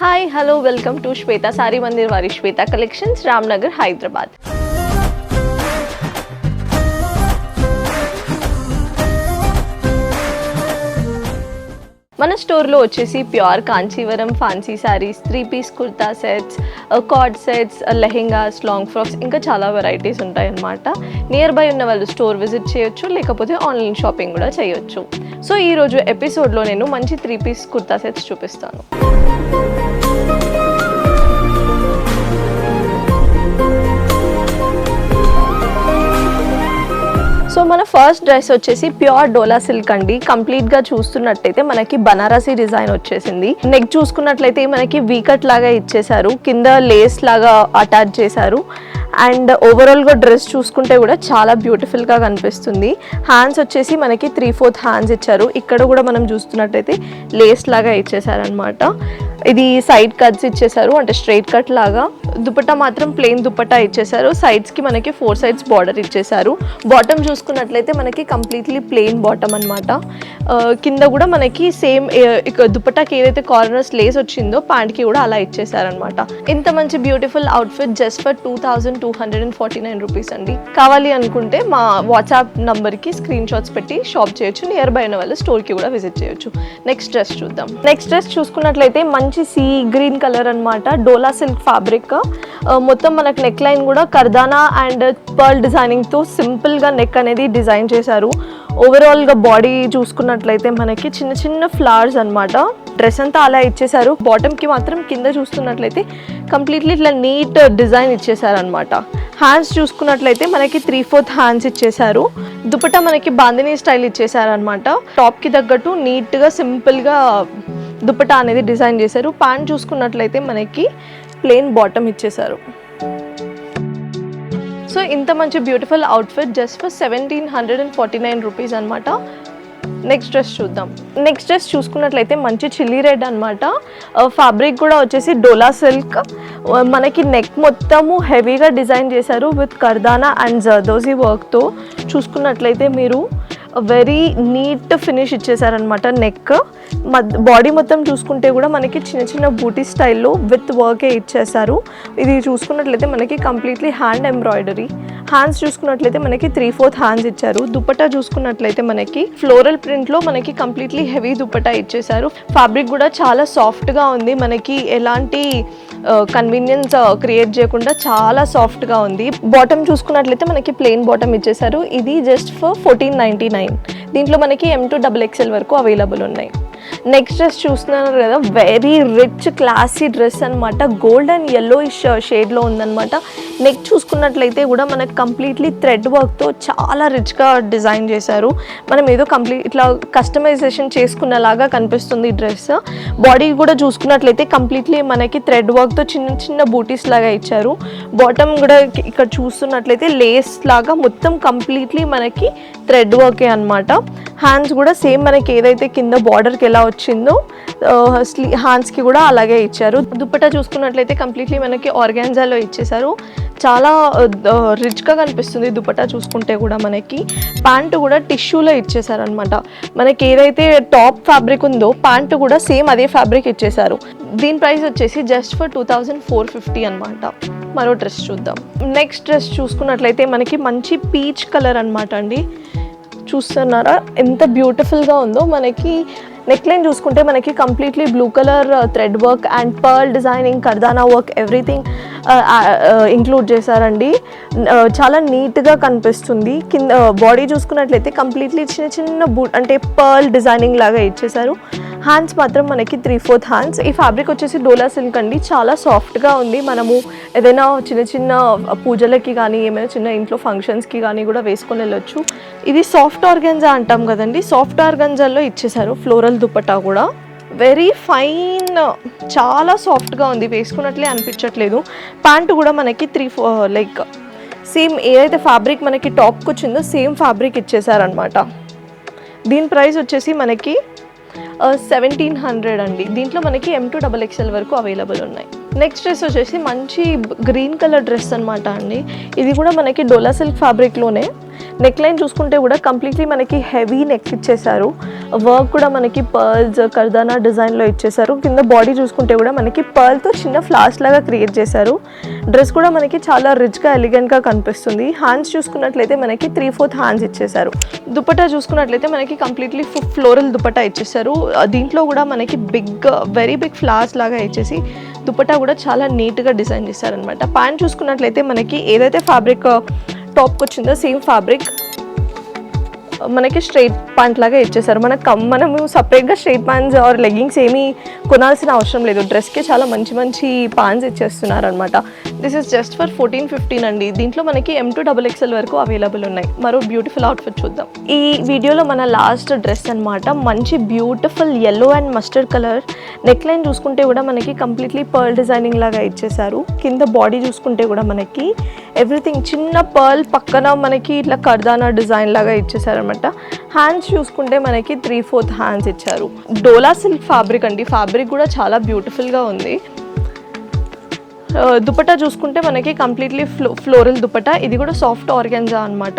Hi hello welcome to Shweta Saree Mandir వారి Shweta collections Ramnagar Hyderabad మన స్టోర్లో వచ్చేసి pure Kanjeevaram fancy saris three piece kurta sets cord sets lehengas long frocks ఇంకా చాలా varieties ఉంటాయన్నమాట. Near by ఉన్న వాళ్ళు స్టోర్ విజిట్ చేయొచ్చు లేకపోతే ఆన్లైన్ షాపింగ్ కూడా చేయొచ్చు. సో ఈరోజు ఎపిసోడ్లో నేను మంచి త్రీ పీస్ కుర్తా సెట్స్ చూపిస్తాను. సో మన ఫస్ట్ డ్రెస్ వచ్చేసి ప్యూర్ డోలా సిల్క్ అండి. కంప్లీట్గా చూస్తున్నట్టయితే మనకి బనారసీ డిజైన్ వచ్చేసింది. నెక్ చూసుకున్నట్లయితే మనకి వీకట్ లాగా ఇచ్చేసారు కింద లేస్ లాగా అటాచ్ చేశారు. అండ్ ఓవరాల్గా డ్రెస్ చూసుకుంటే కూడా చాలా బ్యూటిఫుల్గా కనిపిస్తుంది. హ్యాండ్స్ వచ్చేసి మనకి త్రీ ఫోర్త్ హ్యాండ్స్ ఇచ్చారు. ఇక్కడ కూడా మనం చూస్తున్నట్టయితే లేస్ లాగా ఇచ్చేసారనమాట ఇది సైడ్ కట్స్ ఇచ్చేసారు. అంటే స్ట్రైట్ కట్ లాగా. దుపట్టా మాత్రం ప్లెయిన్ దుపట్టా ఇచ్చేసారు. సైడ్స్కి మనకి ఫోర్ సైడ్స్ బార్డర్ ఇచ్చేసారు. బాటమ్ చూసుకున్నట్లయితే మనకి కంప్లీట్లీ ప్లెయిన్ బాటమ్ అనమాట కింద కూడా మనకి సేమ్ దుపట్టాకి ఏదైతే కార్నర్స్ లేస్ వచ్చిందో ప్యాంట్కి కూడా అలా ఇచ్చేసారనమాట ఇంత మంచి beautiful outfit just for two thousand two hundred and forty nine rupees అండి. కావాలి అనుకుంటే మా వాట్సాప్ నంబర్కి స్క్రీన్ షాట్స్ పెట్టి షాప్ చేయొచ్చు. నియర్ బై ఉన్న వాళ్ళు స్టోర్కి కూడా విజిట్ చేయొచ్చు. నెక్స్ట్ డ్రెస్ చూద్దాం. నెక్స్ట్ డ్రెస్ చూసుకున్నట్లయితే మంచి సీ గ్రీన్ కలర్ అన్నమాట డోలా సిల్క్ ఫ్యాబ్రిక్. మొత్తం మనకు నెక్ లైన్ కూడా కర్దానా అండ్ పర్ల్ డిజైనింగ్తో సింపుల్గా నెక్ అనేది డిజైన్ చేశారు. ఓవరాల్గా బాడీ చూసుకున్నట్లయితే మనకి చిన్న చిన్న ఫ్లవర్స్ అన్నమాట. డ్రెస్ అంతా అలా ఇచ్చేసారు బాటమ్కి మాత్రం కింద చూస్తున్నట్లయితే కంప్లీట్లీ ఇట్లా నీట్ డిజైన్ ఇచ్చేసారు అనమాట హ్యాండ్స్ చూసుకున్నట్లయితే మనకి త్రీ ఫోర్త్ హ్యాండ్స్ ఇచ్చేసారు దుపట్టా మనకి బాందినీ స్టైల్ ఇచ్చేసారు అనమాట టాప్కి తగ్గట్టు నీట్గా సింపుల్గా దుపట్టా అనేది డిజైన్ చేశారు. ప్యాంట్ చూసుకున్నట్లయితే మనకి ప్లెయిన్ బాటమ్ ఇచ్చేసారు సో ఇంత మంచి beautiful outfit just for seventeen hundred and forty nine rupees అనమాట నెక్స్ట్ డ్రెస్ చూద్దాం. నెక్స్ట్ డ్రెస్ చూసుకున్నట్లయితే మంచి చిల్లీ రెడ్ అనమాట ఫ్యాబ్రిక్ కూడా వచ్చేసి డోలా సిల్క్ మనకి నెక్ మొత్తము హెవీగా డిజైన్ చేశారు విత్ కర్దానా అండ్ జర్దోజీ వర్క్తో చూసుకున్నట్లయితే మీరు వెరీ నీట్ ఫినిష్ ఇచ్చేసారనమాట నెక్ బాడీ మొత్తం చూసుకుంటే కూడా మనకి చిన్న చిన్న బూటీ స్టైల్లో విత్ వర్కే ఇచ్చేసారు ఇది చూసుకున్నట్లయితే మనకి కంప్లీట్లీ హ్యాండ్ ఎంబ్రాయిడరీ హ్యాండ్స్ చూసుకున్నట్లయితే మనకి త్రీ ఫోర్త్ హ్యాండ్స్ ఇచ్చారు. దుపట్టా చూసుకున్నట్లయితే మనకి ఫ్లోరల్ ప్రింట్లో మనకి కంప్లీట్లీ హెవీ దుపట్టా ఇచ్చేసారు ఫ్యాబ్రిక్ కూడా చాలా సాఫ్ట్గా ఉంది. మనకి ఎలాంటి కన్వీనియన్స్ క్రియేట్ చేయకుండా చాలా సాఫ్ట్గా ఉంది. బాటమ్ చూసుకున్నట్లయితే మనకి ప్లెయిన్ బాటమ్ ఇచ్చేసారు ఇది just for fourteen ninety nine దీంట్లో మనకి ఎం టు డబుల్ ఎక్స్ఎల్ వరకు అవైలబుల్ ఉన్నాయి. నెక్స్ట్ డ్రెస్ చూస్తున్నారు కదా వెరీ రిచ్ క్లాసీ డ్రెస్ అనమాట గోల్డ్ అండ్ ఎల్లో షేడ్లో ఉందన్నమాట. నెక్ చూసుకున్నట్లయితే కూడా మనకి కంప్లీట్లీ థ్రెడ్ వర్క్తో చాలా రిచ్గా డిజైన్ చేశారు. మనం ఏదో కంప్లీట్ ఇట్లా కస్టమైజేషన్ చేసుకున్నలాగా కనిపిస్తుంది ఈ డ్రెస్ బాడీ కూడా చూసుకున్నట్లయితే కంప్లీట్లీ మనకి థ్రెడ్ వర్క్తో చిన్న చిన్న బూటీస్ లాగా ఇచ్చారు. బాటమ్ కూడా ఇక్కడ చూస్తున్నట్లయితే లేస్ లాగా మొత్తం కంప్లీట్లీ మనకి థ్రెడ్ వర్కే అనమాట హ్యాండ్స్ కూడా సేమ్ మనకి ఏదైతే కింద బార్డర్కి ఎలా వచ్చిందో స్లీ హ్యాండ్స్కి కూడా అలాగే ఇచ్చారు. దుప్పటా చూసుకున్నట్లయితే కంప్లీట్లీ మనకి ఆర్గాన్జాలో ఇచ్చేసారు చాలా రిచ్గా కనిపిస్తుంది దుపట్టా చూసుకుంటే కూడా మనకి. ప్యాంటు కూడా టిష్యూలో ఇచ్చేసారనమాట మనకి ఏదైతే టాప్ ఫ్యాబ్రిక్ ఉందో ప్యాంటు కూడా సేమ్ అదే ఫ్యాబ్రిక్ ఇచ్చేసారు దీని ప్రైస్ వచ్చేసి just for two thousand four fifty అనమాట మరో డ్రెస్ చూద్దాం. నెక్స్ట్ డ్రెస్ చూసుకున్నట్లయితే మనకి మంచి పీచ్ కలర్ అనమాట అండి. చూస్తున్నారా? ఎంత బ్యూటిఫుల్గా ఉందో మనకి నెక్ లైన్ చూసుకుంటే మనకి completely blue colour thread work and pearl designing kardana work everything include చేశారండి. Uh, చాలా నీట్గా కనిపిస్తుంది. కింద uh, బాడీ చూసుకున్నట్లయితే కంప్లీట్లీ చిన్న చిన్న బూట్ అంటే పర్ల్ డిజైనింగ్ లాగా ఇచ్చేసారు హ్యాండ్స్ మాత్రం మనకి త్రీ ఫోర్త్ హ్యాండ్స్ ఈ ఫ్యాబ్రిక్ వచ్చేసి డోలా సిల్క్ అండి. చాలా సాఫ్ట్గా ఉంది. మనము ఏదైనా చిన్న చిన్న పూజలకి కానీ ఏమైనా చిన్న ఇంట్లో ఫంక్షన్స్కి కానీ కూడా వేసుకొని వెళ్ళొచ్చు. ఇది సాఫ్ట్ ఆర్గంజా అంటాం కదండి. సాఫ్ట్ ఆర్గంజాల్లో ఇచ్చేసారు ఫ్లోరల్ దుపట్టా కూడా. వెరీ ఫైన్ చాలా సాఫ్ట్గా ఉంది. వేసుకున్నట్లే అనిపించట్లేదు. ప్యాంటు కూడా మనకి త్రీ ఫోర్ లైక్ సేమ్ ఏదైతే ఫ్యాబ్రిక్ మనకి టాప్కి వచ్చిందో సేమ్ ఫ్యాబ్రిక్ ఇచ్చేసారనమాట దీని ప్రైస్ వచ్చేసి మనకి సెవెంటీన్ హండ్రెడ్ అండి. దీంట్లో మనకి ఎం టూ డబల్ ఎక్స్ఎల్ వరకు అవైలబుల్ ఉన్నాయి. నెక్స్ట్ డ్రెస్ వచ్చేసి మంచి గ్రీన్ కలర్ డ్రెస్ అనమాట అండి. ఇది కూడా మనకి డోలా సిల్క్ ఫ్యాబ్రిక్లోనే నెక్ లైన్ చూసుకుంటే కూడా కంప్లీట్లీ మనకి హెవీ నెక్ ఇచ్చేసారు వర్క్ కూడా మనకి పర్ల్స్ కర్దానా డిజైన్లో ఇచ్చేసారు కింద బాడీ చూసుకుంటే కూడా మనకి పర్ల్తో చిన్న ఫ్లాస్ లాగా క్రియేట్ చేశారు. డ్రెస్ కూడా మనకి చాలా రిచ్గా ఎలిగెంట్గా కనిపిస్తుంది. హ్యాండ్స్ చూసుకున్నట్లయితే మనకి త్రీ ఫోర్త్ హ్యాండ్స్ ఇచ్చేసారు దుపట్టా చూసుకున్నట్లయితే మనకి కంప్లీట్లీ ఫ్లోరల్ దుపట్టా ఇచ్చేసారు దీంట్లో కూడా మనకి బిగ్ వెరీ బిగ్ ఫ్లాస్ లాగా ఇచ్చేసి దుపట్టా కూడా చాలా నీట్గా డిజైన్ చేశారనమాట ప్యాంట్ చూసుకున్నట్లయితే మనకి ఏదైతే ఫ్యాబ్రిక్ టాప్కి వచ్చిందో సేమ్ ఫ్యాబ్రిక్ మనకి స్ట్రైట్ ప్యాంట్ లాగా ఇచ్చేసారు మన కమ్ మనము సపరేట్గా స్ట్రైట్ ప్యాంట్స్ ఆర్ లెగ్గింగ్స్ ఏమీ కొనాల్సిన అవసరం లేదు. డ్రెస్కి చాలా మంచి మంచి ప్యాంట్స్ ఇచ్చేస్తున్నారు అనమాట this is just for fourteen fifteen అండి. దీంట్లో మనకి ఎం టు డబుల్ ఎక్స్ఎల్ వరకు అవైలబుల్ ఉన్నాయి. మరో బ్యూటిఫుల్ అవుట్ఫిట్ చూద్దాం. ఈ వీడియోలో మన లాస్ట్ డ్రెస్ అన్నమాట. మంచి beautiful yellow and mustard colour neck line చూసుకుంటే కూడా మనకి కంప్లీట్లీ పర్ల్ డిజైనింగ్ లాగా ఇచ్చేసారు కింద బాడీ చూసుకుంటే కూడా మనకి ఎవ్రీథింగ్ చిన్న పర్ల్ పక్కన మనకి ఇట్లా కర్దానా డిజైన్ లాగా ఇచ్చేసారనమాట హ్యాండ్స్ చూసుకుంటే మనకి త్రీ ఫోర్త్ హ్యాండ్స్ ఇచ్చారు. డోలా సిల్క్ ఫ్యాబ్రిక్ అండి. ఫ్యాబ్రిక్ కూడా చాలా బ్యూటిఫుల్గా ఉంది. ఆ, దుపట్టా చూసుకుంటే మనకి కంప్లీట్లీ ఫ్లో ఫ్లోరల్ దుపట్టా. ఇది కూడా సాఫ్ట్ ఆర్గాన్జా అనమాట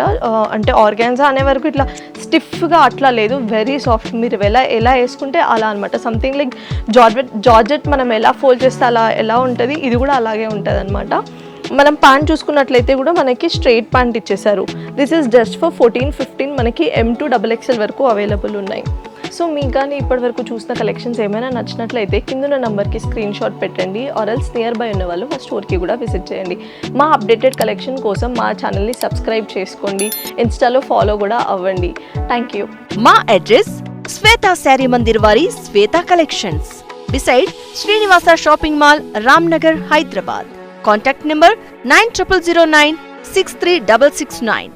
అంటే ఆర్గాన్జా అనే వరకు ఇట్లా స్టిఫ్గా అట్లా లేదు. వెరీ సాఫ్ట్ మీరు ఎలా ఎలా వేసుకుంటే అలా అనమాట సంథింగ్ లైక్ జార్జెట్ జార్జెట్ మనం ఎలా ఫోల్డ్ చేస్తే అలా ఎలా ఉంటుంది? ఇది కూడా అలాగే ఉంటుంది అనమాట మనం ప్యాంట్ చూసుకున్నట్లయితే కూడా మనకి స్ట్రైట్ ప్యాంట్ ఇచ్చేసారు this is just for fourteen fifteen మనకి ఎం టు డబల్ ఎక్స్ఎల్ వరకు అవైలబుల్ ఉన్నాయి. సో మీకు కానీ ఇప్పటి వరకు చూసిన కలెక్షన్స్ ఏమైనా నచ్చినట్లయితే కింద నంబర్కి స్క్రీన్ షాట్ పెట్టండి ఆర్ఎల్స్ నియర్ బై ఉన్న వాళ్ళు మా స్టోర్కి కూడా విజిట్ చేయండి. మా అప్డేటెడ్ కలెక్షన్ కోసం మా ఛానల్ని సబ్స్క్రైబ్ చేసుకోండి. ఇన్స్టాలో ఫాలో కూడా అవ్వండి. థ్యాంక్ యూ మా అడ్రస్ శ్వేత శారీ మందిర్ వారి Shweta collections beside Srinivasa shopping mall Ramnagar Hyderabad Contact number 9009 63669.